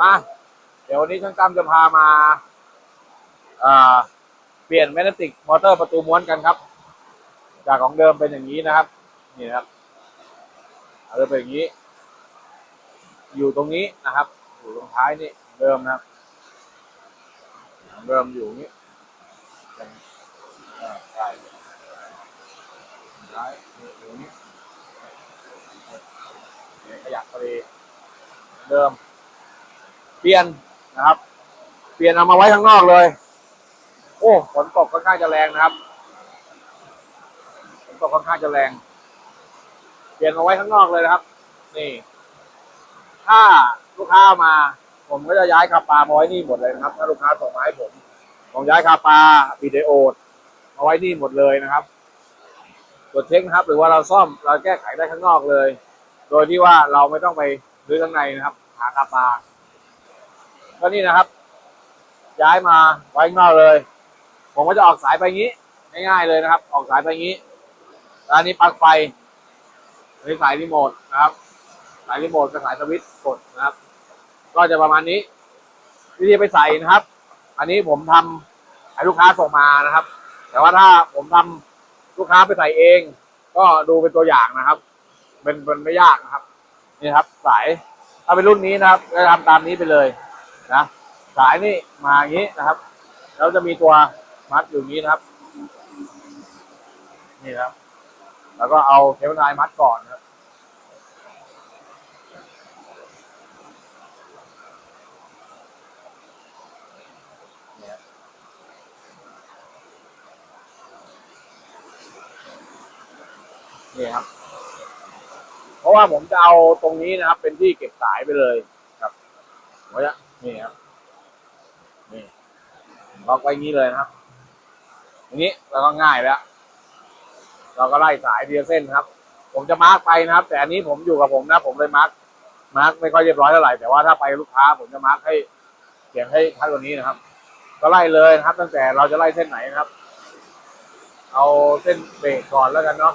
มาเดี๋ยววันนี้ช่างตั้มจะพามาเปลี่ยนแมกเนติกมอเตอร์ประตูม้วนกันครับ จากของเดิมเป็นอย่างนี้นะครับ นี่นะครับเอาจะเป็นอย่างนี้ อยู่ตรงนี้นะครับ อยู่ตรงท้ายนี่เดิมนะครับ เดิมอยู่นี้ใช่ท้ายอยู่นี้ขยับพอดีเดิม เปลี่ยนนะครับ เปลี่ยนเอามาไว้ข้างนอกเลย โอ้ฝนตกค่อนข้างจะแรงนะครับฝนตกค่อนข้างจะแรง เปลี่ยนมาไว้ข้างนอกเลยนะครับ นี่ ถ้าลูกค้าเอามา ผมก็จะย้ายคาปามาไว้นี่หมดเลยนะครับ ถ้าลูกค้าส่งมาให้ผมผมย้ายคาปาวิดีโอดมาไว้นี่หมดเลยนะครับตรวจเช็คนะครับ หรือว่าเราซ่อมเราแก้ไขได้ข้างนอกเลย โดยที่ว่าเราไม่ต้องไปรื้อข้างในนะครับ หาคาปา ก็นี่นะครับ ย้ายมาไว้ข้างนอกเลย ผมก็จะออกสายไปงี้ ง่ายๆเลยนะครับ ออกสายไปงี้แล้วอันนี้ปลั๊กไฟนี่สายรีโมทนะครับ สายรีโมทกับสายสวิตช์กดนะครับ ก็จะประมาณนี้ วิธีไปใส่นะครับ อันนี้ผมทำให้ลูกค้าส่งมานะครับ แต่ว่าถ้าผมทำลูกค้าไปใส่เอง ก็ดูเป็นตัวอย่างนะครับเป็นเป็นไม่ยากนะครับ นี่ครับ สายถ้าเป็นรุ่นนี้นะครับก็ทำตามนี้ไปเลย นะสายนี่มาอย่างนี้นะครับ แล้วจะมีตัวมัดอยู่นี้นะครับ นี่นะครับ แล้วก็เอาเคเบิลไทยมัดก่อนนะครับเนี่ยนี่ครับ เพราะว่าผมจะเอาตรงนี้นะครับ เป็นที่เก็บสายไปเลยครับผมจะ นี่ครับนี่ล็อกไว้อย่างนี้เลยนะครับอย่างนี้เราก็ง่ายแล้ว เราก็ไล่สายเดียวเส้นครับ ผมจะมาร์กไปนะครับ แต่อันนี้ผมอยู่กับผมนะ ผมเลยมาร์กมาร์กไม่ค่อยเรียบร้อยเท่าไหร่แต่ว่าถ้าไปลูกค้า ผมจะมาร์กให้เขียนให้ท่านตัวนี้นะครับ ก็ไล่เลยนะครับ ตั้งแต่เราจะไล่เส้นไหนนะครับ เอาเส้นเบรกก่อนแล้วกันเนาะ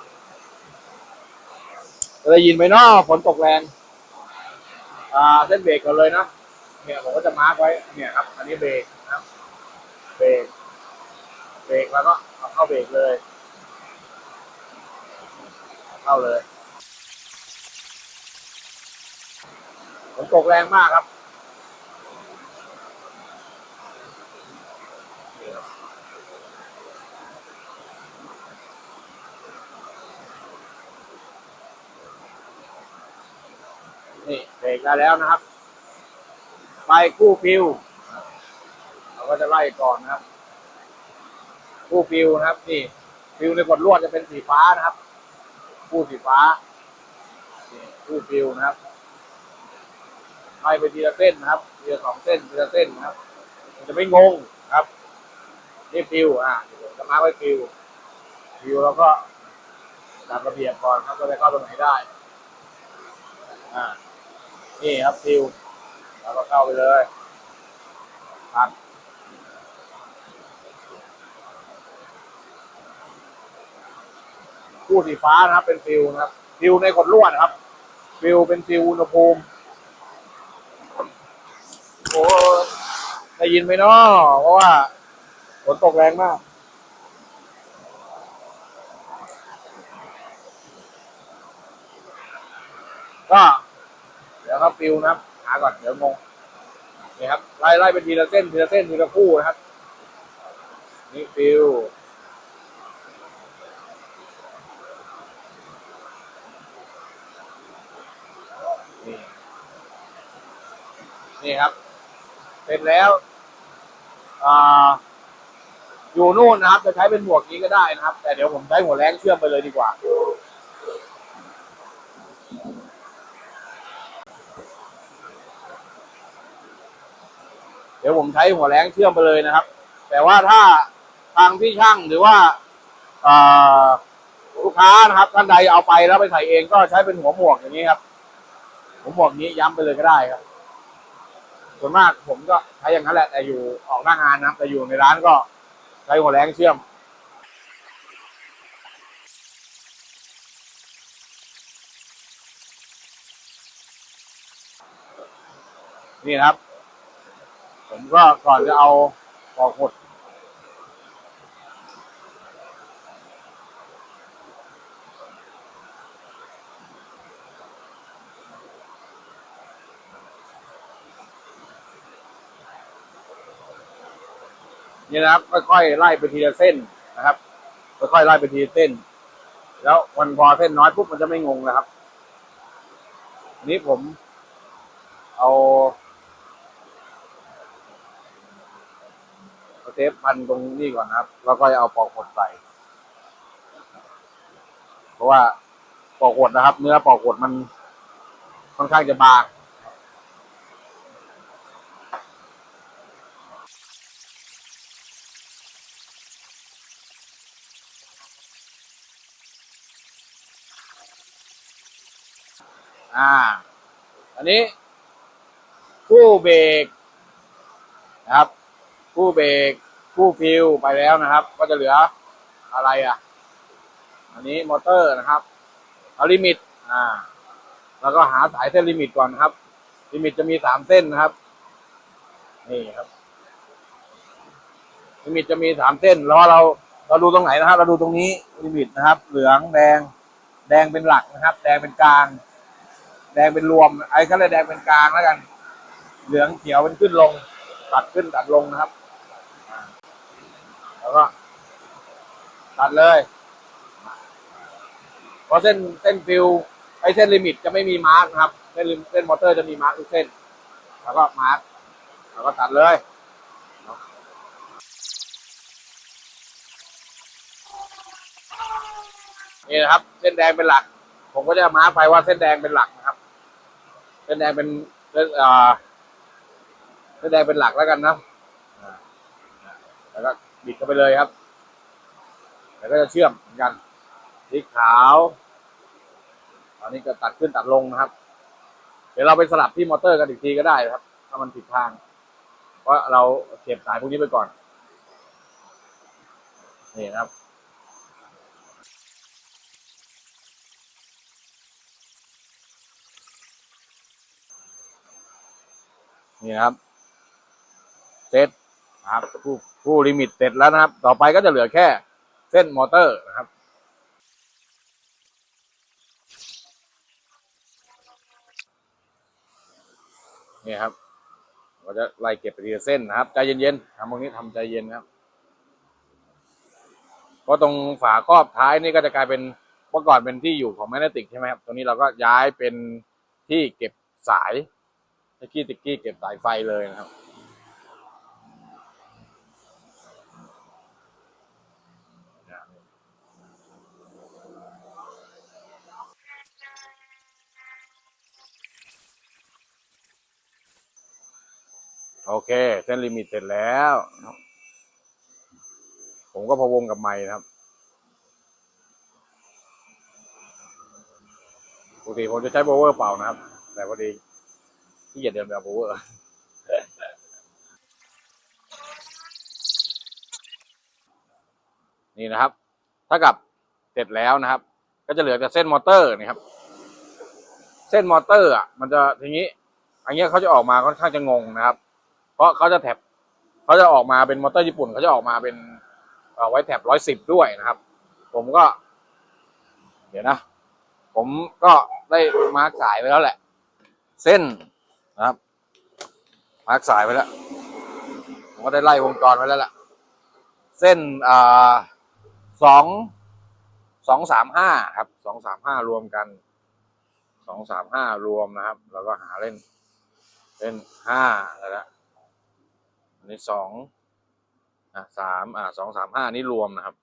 จะได้ยินไหมเนาะฝนตกแรง อ่า เส้นเบรกก่อนเลยนะ เนี่ยผมก็จะมาร์กไว้เนี่ยครับ อันนี้เบรกนะครับเบรกเบรกแล้วก็เอาเข้าเบรกเลยเข้าเลยฝนตกแรงมากครับนี่เบรกได้แล้วนะครับ ไปคู่ฟิว เราก็จะไล่ก่อนนะครับ คู่ฟิวนะครับ นี่ฟิวในกดลวดจะเป็นสีฟ้านะครับ คู่สีฟ้าคู่ฟิวนะครับไล่ไปทีละเส้นนะครับทีละสองเส้นทีละเส้นนะครับมันจะไม่งงครับ นี่ฟิวอะจะมาไว้ฟิวฟิวแล้วก็จัดระเบียบก่อนครับว่าจะเข้าตรงไหนได้ อ่า นี่ครับฟิว แล้วก็เข้าไปเลยตัดคู่สีฟ้านะครับ เป็นฟิวนะครับฟิวในกดลวดนะครับฟิวเป็นฟิวอุณหภูมิโอ้ได้ยินไหมเนาะเพราะว่าฝนตกแรงมากก็เดี๋ยวครับฟิวนะครับาก่อนเดี๋ยวงงนี่ครับไล่ไล่เป็นทีละเส้นทีละเส้นทีละคู่นะครับ นี่ฟิวนี่นี่ครับ เสร็จแล้วอ่าอยู่นู่นนะครับ จะใช้เป็นหมวกนี้ก็ได้นะครับ แต่เดี๋ยวผมใช้หัวแรงเชื่อมไปเลยดีกว่า เดี๋ยวผมใช้หัวแรงเชื่อมไปเลยนะครับ แต่ว่าถ้าทางพี่ช่างหรือว่าลูกค้านะครับ ท่านใดเอาไปแล้วไปใส่เองก็ใช้เป็นหัวหมวกอย่างนี้ครับหัวหมวกนี้ย้ำไปเลยก็ได้ครับ ส่วนมากผมก็ใช้อย่างนั้นแหละแต่อยู่ออกหน้างานนะครับ แต่อยู่ในร้านก็ใช้หัวแรงเชื่อมนี่นะครับ ผมก็ก่อนจะเอาปอกหดนี่นะครับค่อยๆไล่ไปทีละเส้นนะครับค่อยๆไล่ไปทีละเส้น แล้ววันพอเส้นน้อยปุ๊บมันจะไม่งงนะครับอันนี้ผม เอา เทปพันตรงนี้ก่อนนะครับ แล้วก็เอาปอกหดใส่ เพราะว่าปอกหดนะครับ เนื้อปอกหดมันค่อนข้างจะบางอ่า อันนี้ คู่เบรกนะครับ คู่เบรกคู่ฟิวไปแล้วนะครับ ก็จะเหลืออะไรอะ อันนี้มอเตอร์นะครับเอาลิมิตอ่า แล้วก็หาสายเส้นลิมิตก่อนนะครับ ลิมิตจะมีสามเส้นนะครับ นี่ครับ ลิมิตจะมีสามเส้นแล้วเรา เราดูตรงไหนนะครับ เราดูตรงนี้ลิมิตนะครับ เหลืองแดง แดงเป็นหลักนะครับ แดงเป็นกลาง แดงเป็นรวมไอ้ก็เลยแดงเป็นกลางแล้วกัน เหลืองเขียวเป็นขึ้นลง ตัดขึ้นตัดลงนะครับ แล้วก็ตัดเลยเพราะเส้นเส้นฟิวไอเส้นลิมิตจะไม่มีมาร์กนะครับเส้นลิเส้นมอเตอร์จะมีมาร์กทุกเส้น แล้วก็มาร์กแล้วก็ตัดเลยนี่นะครับ เส้นแดงเป็นหลัก ผมก็จะมาร์คไปว่าเส้นแดงเป็นหลักนะครับ เส้นแดงเป็นเส้นอ่าเส้นแดงเป็นหลักแล้วกันนะแล้วก็ บิดเข้าไปเลยครับ แล้วก็จะเชื่อมเหมือนกันสีขาว ตอนนี้ก็ตัดขึ้นตัดลงนะครับ เดี๋ยวเราไปสลับที่มอเตอร์กันอีกทีก็ได้ครับ ถ้ามันผิดทาง เพราะเราเก็บสายพวกนี้ไปก่อน นี่นะครับนี่นะครับเซต นะครับผู้ผู้ลิมิตเสร็จแล้วนะครับ ต่อไปก็จะเหลือแค่เส้นมอเตอร์นะครับนี่ครับเราจะไล่เก็บไปทีละเส้นนะครับใจเย็นๆทำตรงนี้ทำใจเย็นนะครับเพราะตรงฝาครอบท้ายนี่ก็จะกลายเป็นเมื่อก่อนเป็นที่อยู่ของแมกเนติกใช่ไหมครับตรงนี้เราก็ย้ายเป็นที่เก็บสายตะกี้ตะกี้เก็บสายไฟเลยนะครับ โอเค เส้นลิมิตเสร็จแล้ว ผมก็พะวงกับไม้นะครับปกติผมจะใช้โบเวอร์เป่านะครับ แต่พอดีที่เกียจเดินแบบโบเวอร์นี่นะครับถ้ากับเสร็จแล้วนะครับ ก็จะเหลือแต่เส้นมอเตอร์นี่ครับ เส้นมอเตอร์อะมันจะทีนี้ อันนี้เขาจะออกมาค่อนข้างจะงงนะครับ ราะเขาจะแท็บเขาจะออกมาเป็นมอเตอร์ญี่ปุ่นเขาจะออกมาเป็นเอ่อไว้แท็บร้อยสิบด้วยนะครับ ผมก็ เดี๋ยวนะ ผมก็ได้มาร์กสายไว้แล้วแหละ เส้นนะครับ มาร์กสายไว้แล้ว ผมก็ได้ไล่วงจรไว้แล้วล่ะ เส้นอ่าสองสองสามห้าครับสองสามห้ารวมกันสองสามห้ารวมนะครับ แล้วก็หาเล่น เล่นห้าแล้ว นี้สองอะสามอะสองสามห้านี่รวมนะครับ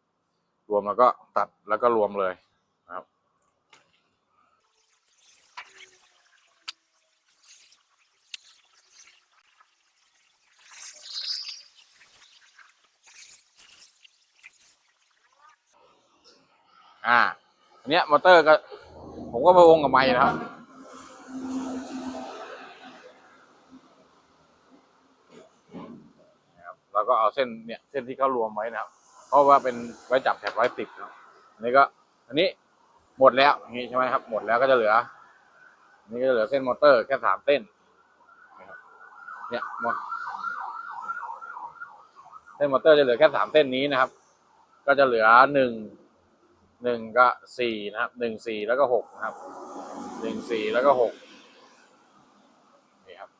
รวมแล้วก็ตัดแล้วก็รวมเลยนะครับอ่าอันเนี้ยมอเตอร์ก็ผมก็พะวงกับไม้นะครับ นะครับแล้ว ก็เอาเส้นเนี่ยเส้นที่เขารวมไว้นะครับเพราะว่าเป็นไว้จับแถบร้อยสิบนะครับอันนี้ก็ อันนี้หมดแล้วอย่างนี้ใช่ไหมครับ หมดแล้วก็จะเหลืออันนี้ก็จะเหลือเส้นมอเตอร์แค่สามเส้นเนี่ยหมดเส้นมอเตอร์จะเหลือแค่สามเส้นนี้นะครับ ก็จะเหลือหนึ่งหนึ่งก็สี่นะครับหนึ่งสี่แล้วก็หกนะครับหนึ่งสี่แล้วก็หกนี่ครับ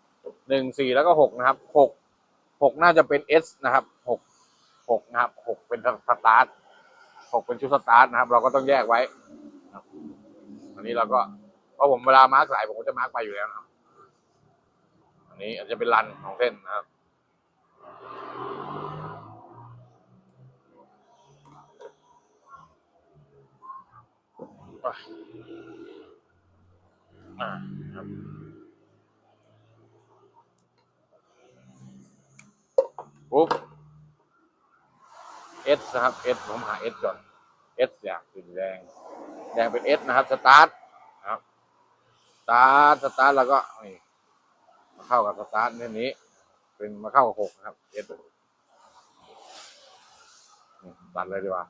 หนึ่งสี่แล้วก็หกนะครับหก หกน่าจะเป็น S นะครับหกหกนะครับหกเป็นสตาร์ทหกเป็นชุดสตาร์ทนะครับ เราก็ต้องแยกไว้นะอันนี้เราก็เพราะผมเวลามาร์กสายผมก็จะมาร์กไปอยู่แล้วนะครับ อันนี้อาจจะเป็นรันของเส้นนะครับอ่าครับ ปุ๊บ S นะครับ S ผมหา S ก่อน S อยากสีแดงแดงเป็น S นะครับสตาร์ทนะครับสตาร์ทสตาร์ทแล้วก็นี่มาเข้ากับสตาร์ทเส้นนี้ เป็นมาเข้ากับหกนะครับ S นี่ตัดเลยดีกว่า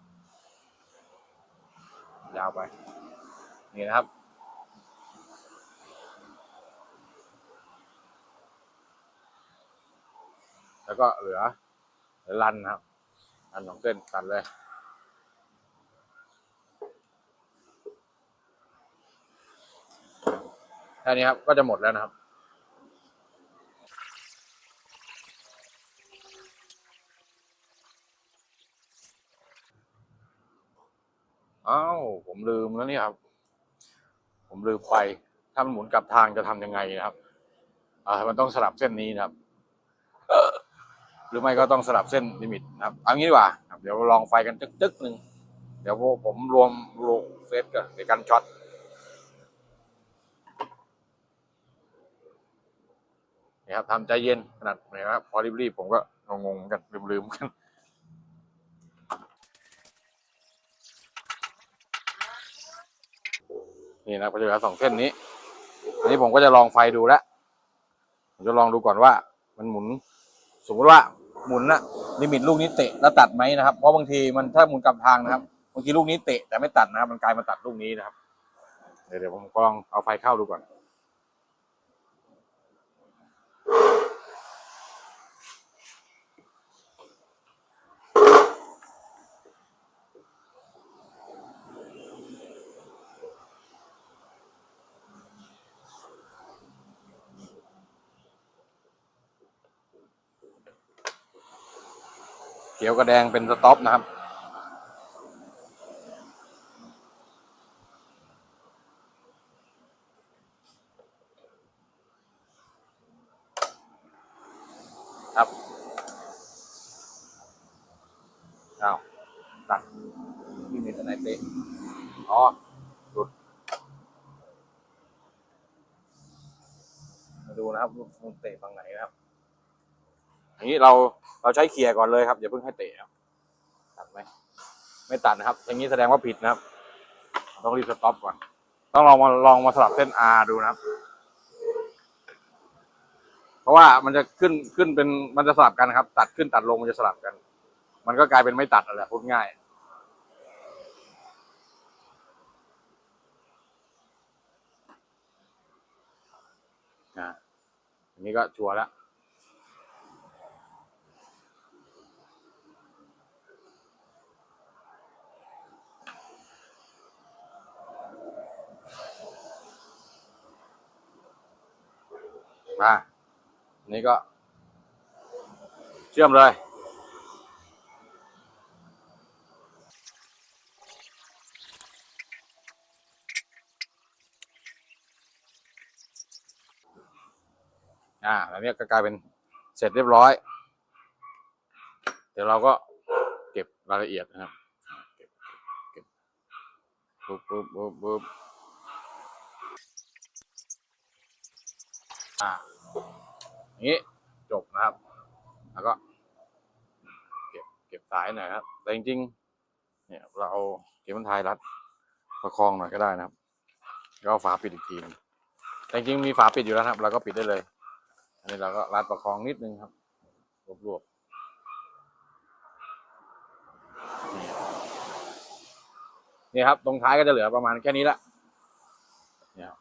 ยาวไป นี่นะครับ แล้วก็เหลือเหลือรันนะครับรันสองเส้นตัดเลยแค่นี้ครับก็จะหมดแล้วนะครับอ้าวผมลืมแล้วนี่ครับ ผมลืมไป ถ้ามันหมุนกลับทางจะทำยังไงนะครับ อ่า มันต้องสลับเส้นนี้นะครับ หรือไม่ก็ต้องสลับเส้นลิมิตนะครับเอางี้ดีกว่าเดี๋ยวลองไฟกันจึ๊กๆหนึ่งเดี๋ยวผมรวมรวมเซตกันในการช็อตนี่ครับทำใจเย็นขนาดไหนครับพอรีบๆผมก็งงๆกันลืมๆกันนี่นะก็จะเหลือสองเส้นนี้อันนี้ผมก็จะลองไฟดูแล้วผมจะลองดูก่อนว่า มันหมุน สมมติว่า หมุนนะลิมิตลูกนี้เตะแล้วตัดไหมนะครับ เพราะบางทีมันถ้าหมุนกลับทางนะครับบางทีลูกนี้เตะแต่ไม่ตัดนะครับมันกลายมาตัดลูกนี้นะครับ เดี๋ยวผมลองเอาไฟเข้าดูก่อน ขียวกับแดงเป็นสต็อปนะครับ ครับเอาตัดที่มีตัวไหนเตะอ๋อหลุดมาดูนะครับลูกเตะฝั่งไหนนะครับ อันนี้เราเราใช้เขี่ยก่อนเลยครับอย่าเพิ่งให้เตะครับตัดไหมไม่ตัดนะครับ อย่างนี้แสดงว่าผิดนะครับ ต้องรีบสต็อปก่อน ต้องลองมาลองมาสลับเส้น R ดูนะครับ เพราะว่ามันจะขึ้นขึ้นเป็นมันจะสลับกันครับ ตัดขึ้นตัดลงมันจะสลับกัน มันก็กลายเป็นไม่ตัดอะไรพูดง่ายอันนี้ก็ชัวร์แล้ว มานนี้ก็ เชื่อมเลยอ่าแล้วเนี้ยก็กลายเป็นเสร็จเรียบร้อย เดี๋ยวเราก็เก็บรายละเอียดนะครับ เก็บเก็บปุ๊บปุ๊บปุ๊บปุ๊บ อ่าอย่างนี้จบนะครับ แล้วก็ เก็บเก็บสายหน่อยครับ แต่จริงๆ เนี่ย เราเอาเก็บมันทายรัดประคองหน่อยก็ได้นะครับแล้วก็ฝาปิดอีกทีหนึงแต่จริงมีฝาปิดอยู่แล้วครับ เราก็ปิดได้เลย อันนี้เราก็รัดประคองนิดนึงครับ รวบๆนี่นี่ครับ ตรงท้ายก็จะเหลือประมาณแค่นี้ละเนี่ยครับ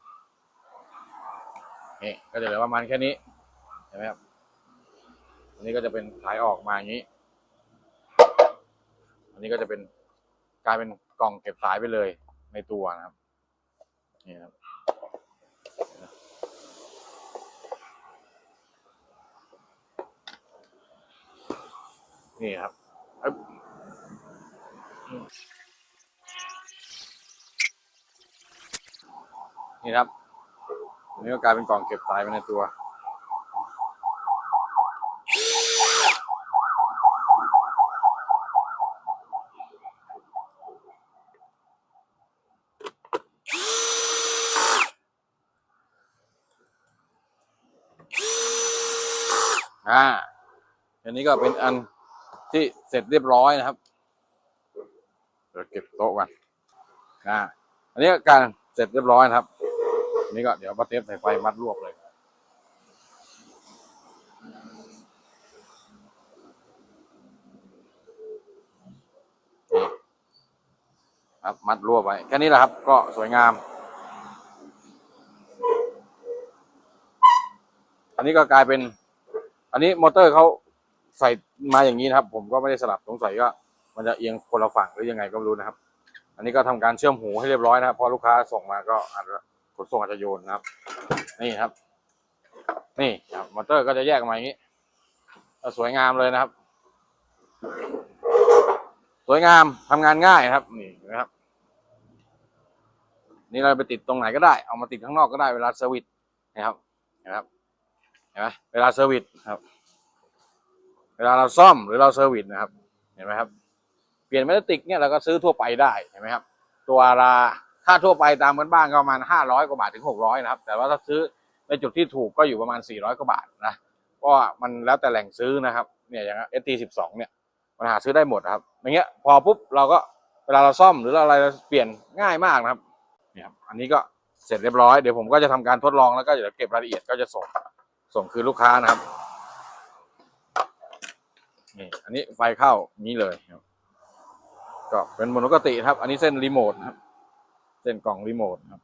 นี่ก็จะเหลือประมาณแค่นี้เห็นไหมครับอันนี้ก็จะเป็นสายออกมาอย่างนี้ อันนี้ก็จะเป็นกลายเป็นกล่องเก็บสายไปเลยในตัวนะครับนี่ครับนี่ครับนี่ครับ อันนี้ก็กลายเป็นกล่องเก็บสายไปในตัวอ่าอันนี้ก็เป็นอันที่เสร็จเรียบร้อยนะครับเดี๋ยวเก็บโต๊ะกันอ่าอันนี้ก็การเสร็จเรียบร้อยนะครับ นนี้ก็เดี๋ยวมาเทปใส่ไฟมัดรวบเลยนี่ครับมัดรวบไว้แค่นี้แหละครับ ก็สวยงาม อันนี้ก็กลายเป็น อันนี้มอเตอร์เขาใส่มาอย่างนี้นะครับ ผมก็ไม่ได้สลับสงสัยว่ามันจะเอียงคนละฝั่งหรือยังไงก็ไม่รู้นะครับ อันนี้ก็ทำการเชื่อมหูให้เรียบร้อยนะครับพอลูกค้าส่งมาก็อาจจะ ขนส่งอาจจะโยนนะครับ นี่ครับ นี่ครับมอเตอร์ก็จะแยกมาอย่างนี้สวยงามเลยนะครับ สวยงามทำงานง่ายนะครับ นี่นะครับ นี่เราไปติดตรงไหนก็ได้ เอามาติดข้างนอกก็ได้เวลาเซอร์วิสนะครับนะครับเห็นไหมเวลาเซอร์วิสครับ เวลาเราซ่อมหรือเราเซอร์วิสนะครับ เห็นไหมครับ เปลี่ยนเมทัลติกเนี่ยเราก็ซื้อทั่วไปได้เห็นไหมครับ ตัวรา ค่าทั่วไปตามบ้านๆก็ประมาณห้าร้อยกว่าบาทถึงหกร้อยนะครับ แต่ว่าถ้าซื้อในจุดที่ถูกก็อยู่ประมาณสี่ร้อยกว่าบาทนะเพราะมันแล้วแต่แหล่งซื้อนะครับเนี่ยอย่างเอสทีสิบสองเนี่ยมันหาซื้อได้หมดครับอย่างเงี้ยพอปุ๊บเราก็เวลาเราซ่อมหรือเราอะไรเราเปลี่ยนง่ายมากนะครับเนี่ยครับอันนี้ก็เสร็จเรียบร้อยเดี๋ยวผมก็จะทำการทดลองแล้วก็เดี๋ยวเก็บรายละเอียดก็จะส่งส่งคืนลูกค้านะครับนี่อันนี้ไฟเข้านี้เลยครับก็เป็นปกติครับ อันนี้เส้นรีโมทนะครับ เส้นกล่องรีโมทครับ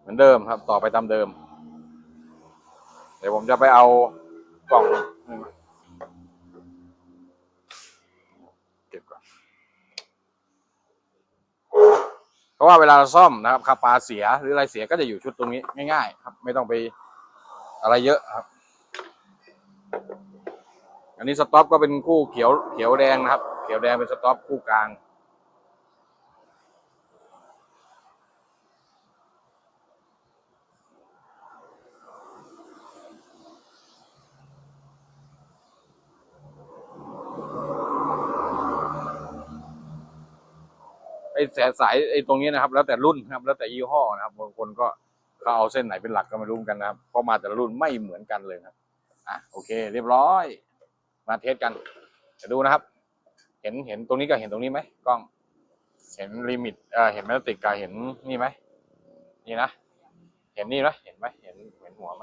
เหมือนเดิมครับ ต่อไปตามเดิม เดี๋ยวผมจะไปเอากล่องเก็บก่อนเพราะว่าเวลาเราซ่อมนะครับคาปาเสียหรืออะไรเสียก็จะอยู่ชุดตรงนี้ง่าย ๆ ครับ ไม่ต้องไปอะไรเยอะครับ อันนี้สต็อปก็เป็นคู่เขียวเขียวแดงนะครับ เขียวแดงเป็นสต็อปคู่กลาง อ้แสสายไอ้ตรงนี้นะครับ แล้วแต่รุ่นครับ แล้วแต่ยี่ห้อนะครับบางคนก็เขาเอาเส้นไหนเป็นหลักก็ไม่รู้เหมือนกันนะครับเพราะมาแต่ละรุ่นไม่เหมือนกันเลยครับอะโอเค เรียบร้อย มาเทสกันเดี๋ยวดูนะครับ เห็นเห็นตรงนี้ก็เห็นตรงนี้ไหมกล้อง เห็นลิมิตเอ่อเห็นแมกติกกับเห็นนี่ไหมนี่นะเห็นนี่ไหมเห็นไหมเห็นเห็นหัวไหม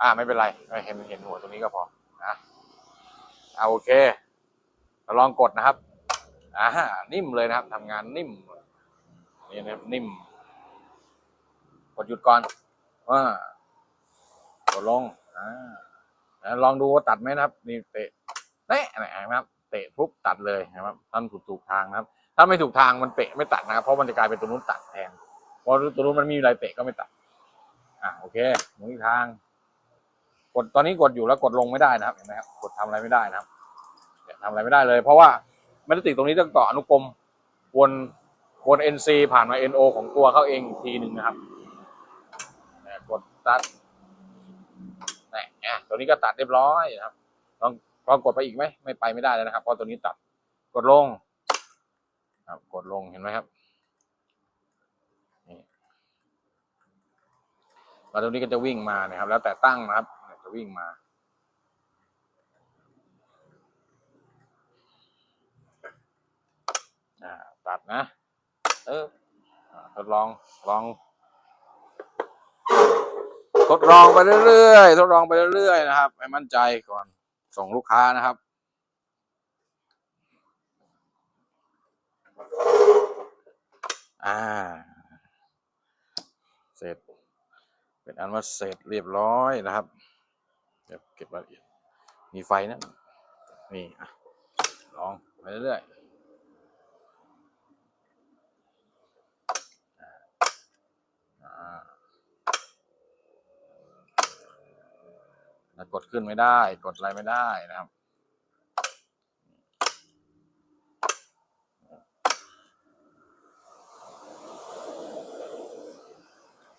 อ่าไม่เป็นไรเออเห็นเห็นหัวตรงนี้ก็พอนะเอาโอเคเราลองกดนะครับ อ่านิ่มเลยนะครับทำงานนิ่มนี่นะครับนิ่ม กดหยุดก่อนว่ากดลงอ่าลองดูว่าตัดไหมนะครับ นี่เตะเตะนะครับ เตะปุ๊บตัดเลยนะครับท่านถูกถูกทางนะครับ ถ้าไม่ถูกทางมันเตะไม่ตัดนะครับ เพราะมันจะกลายเป็นตัวนู้นตัดแทนเพราะตัวนู้นมันมีอะไรเตะก็ไม่ตัด อ่าโอเคหมุนทาง กดตอนนี้กดอยู่แล้วกดลงไม่ได้นะครับเห็นไหมครับกดทำอะไรไม่ได้นะครับทำอะไรไม่ได้เลย เพราะว่า ไม่ได้ติดตรงนี้ต้องต่ออนุกรมวนวน NC ผ่านมา NO ของตัวเขาเองอีกทีหนึ่งนะครับกดตัดนี่ตัวนี้ก็ตัดเรียบร้อยนะครับลองลองกดไปอีกไหมไม่ไปไม่ได้แล้วนะครับเพราะตัวนี้ตัดกดลงครับกดลงเห็นไหมครับนี่แล้วตัวนี้ก็จะวิ่งมานะครับ แล้วแต่ตั้งนะครับจะวิ่งมา อ่า ตัดนะ เออทดลองลอง ทดลองไปเรื่อยๆทดลองไปเรื่อยๆนะครับให้มั่นใจก่อนส่งลูกค้านะครับอ่า เสร็จ เป็นอันว่าเสร็จเรียบร้อยนะครับ เดี๋ยวเก็บรายละเอียด มีไฟนะ นี่อะลองไปเรื่อยๆอ่าแล้ว กดขึ้นไม่ได้ กดอะไรไม่ได้นะครับ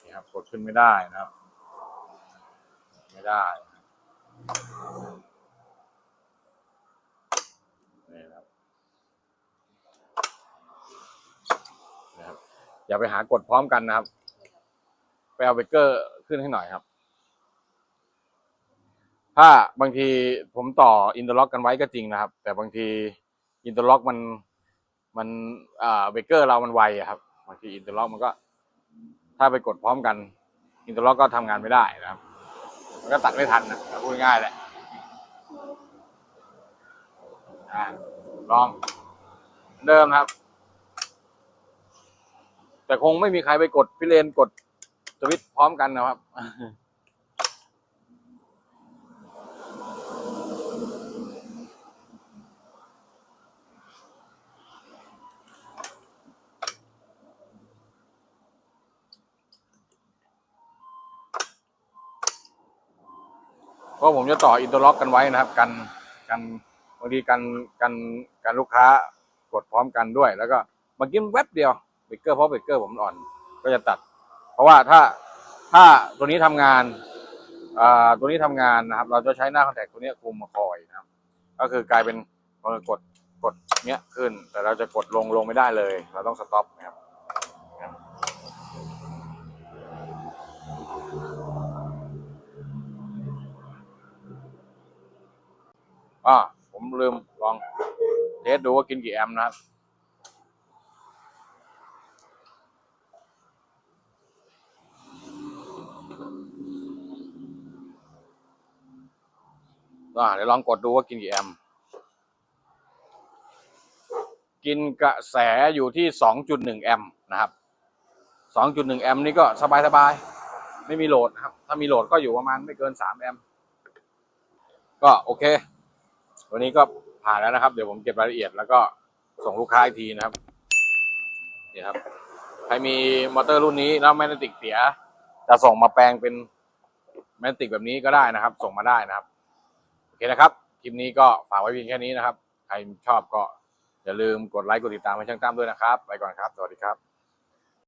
นี่ครับ กดขึ้นไม่ได้นะครับ ไม่ได้นี่ครับนะครับ อย่าไปหากดพร้อมกันนะครับ ไปเอาเบรกเกอร์ขึ้นให้หน่อยครับ ถ้าบางทีผมต่ออินเตอร์ล็อกกันไว้ก็จริงนะครับ แต่บางทีอินเตอร์ล็อกมันมันเบรกเกอร์เรามันไวอะครับบางทีอินเตอร์ล็อกมันก็ ถ้าไปกดพร้อมกัน อินเตอร์ล็อกก็ทำงานไม่ได้นะครับ มันก็ตัดไม่ทันนะพูดง่ายๆแหละลองเดิมครับ แต่คงไม่มีใครไปกดพิเรนกดสวิตช์พร้อมกันนะครับ เพราะผมจะต่ออินเตอร์ล็อกกันไว้นะครับกันกันบางทีกันกันกันลูกค้ากดพร้อมกันด้วย แล้วก็เมื่อกี้มันแวบเดียวเบรกเกอร์เพราะเบรกเกอร์ผมอ่อน ก็จะตัด เพราะว่าถ้าถ้าตัวนี้ทำงานอ่าตัวนี้ทำงานนะครับ เราจะใช้หน้าคอนแทคตัวนี้คุมคอยนะครับ ก็คือกลายเป็นพอกดกดเนี้ยขึ้น แต่เราจะกดลงลงไม่ได้เลย เราต้องสต็อปนะครับ อ่าผมลืมลองเทสดูว่ากินกี่แอมป์นะครับอ่าเดี๋ยวลองกดดูว่ากินกี่แอมป์กินกระแสอยู่ที่ 2.1 แอมป์นะครับ 2.1 แอมป์นี่ก็สบายสบายๆไม่มีโหลดนะครับ ถ้ามีโหลดก็อยู่ประมาณไม่เกิน 3 แอมป์ก็โอเค วันนี้ก็ผ่านแล้วนะครับ เดี๋ยวผมเก็บรายละเอียดแล้วก็ส่งลูกค้าอีกทีนะครับนี่ครับ ใครมีมอเตอร์รุ่นนี้แล้วแมกเนติกเสีย จะส่งมาแปลงเป็นแมกเนติกแบบนี้ก็ได้นะครับ ส่งมาได้นะครับโอเคนะครับคลิปนี้ก็ฝากไว้เพียงแค่นี้นะครับ ใครชอบก็อย่าลืมกดไลค์กดติดตามให้ช่างตั้มด้วยนะครับ ไปก่อนครับ สวัสดีครับ